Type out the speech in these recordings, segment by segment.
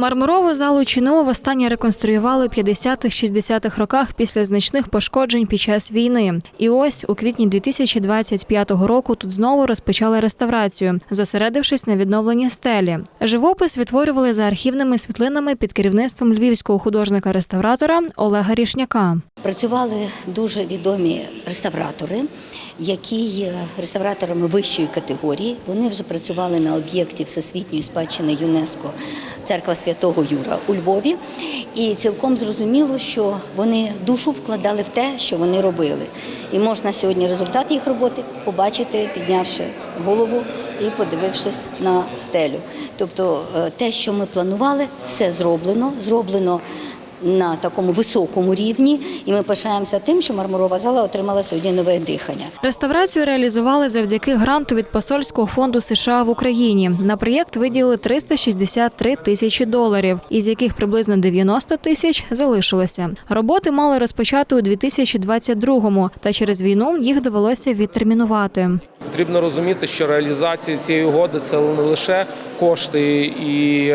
Мармурову залу ЧНУ востаннє реконструювали у 50-60-х роках після значних пошкоджень під час війни. І ось у квітні 2025 року тут знову розпочали реставрацію, зосередившись на відновленні стелі. Живопис відтворювали за архівними світлинами під керівництвом львівського художника-реставратора Олега Рішняка. Працювали дуже відомі реставратори, які є реставраторами вищої категорії. Вони вже працювали на об'єкті Всесвітньої спадщини ЮНЕСКО Церква Святого Юра у Львові. І цілком зрозуміло, що вони душу вкладали в те, що вони робили. І можна сьогодні результат їх роботи побачити, піднявши голову і подивившись на стелю. Тобто е, те, що ми планували, все зроблено, зроблено на такому високому рівні, і ми пишаємося тим, що мармурова зала отримала сьогодні нове дихання. Реставрацію реалізували завдяки гранту від посольського фонду США в Україні. На проєкт виділили 363 тисячі доларів, із яких приблизно 90 тисяч залишилося. Роботи мали розпочати у 2022-му, та через війну їх довелося відтермінувати. Потрібно розуміти, що реалізація цієї угоди це не лише кошти, і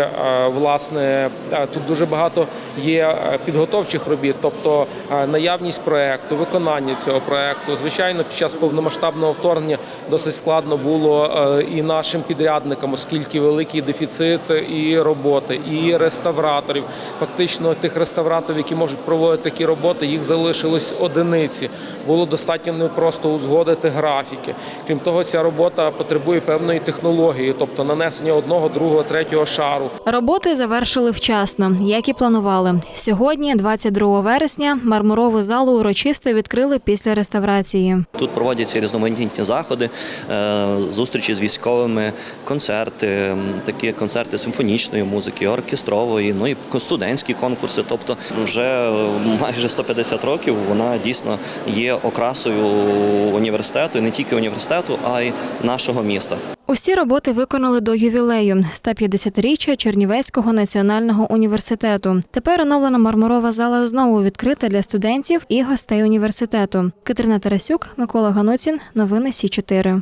власне тут дуже багато є підготовчих робіт, тобто е, наявність проекту, виконання цього проекту. Звичайно, під час повномасштабного вторгнення досить складно було е, і нашим підрядникам, оскільки великий дефіцит і роботи, і реставраторів. Фактично, тих реставраторів, які можуть проводити такі роботи, їх залишилось одиниці. Було достатньо непросто узгодити графіки. Крім того, ця робота потребує певної технології, тобто нанесення одного, другого, третього шару. Роботи завершили вчасно, як і планували. Сьогодні, 22 вересня, мармурову залу урочисто відкрили після реставрації. Тут проводяться різноманітні заходи, е, зустрічі з військовими, концерти, такі концерти симфонічної музики, оркестрової, ну і студентські конкурси. Тобто, вже е, майже 150 років вона дійсно є окрасою університету, і не тільки університету, а й нашого міста. Усі роботи виконали до ювілею 150-річчя Чернівецького національного університету. Тепер оновлена мармурова зала знову відкрита для студентів і гостей університету. Катерина Тарасюк, Микола Ганоцін. Новини Сі 4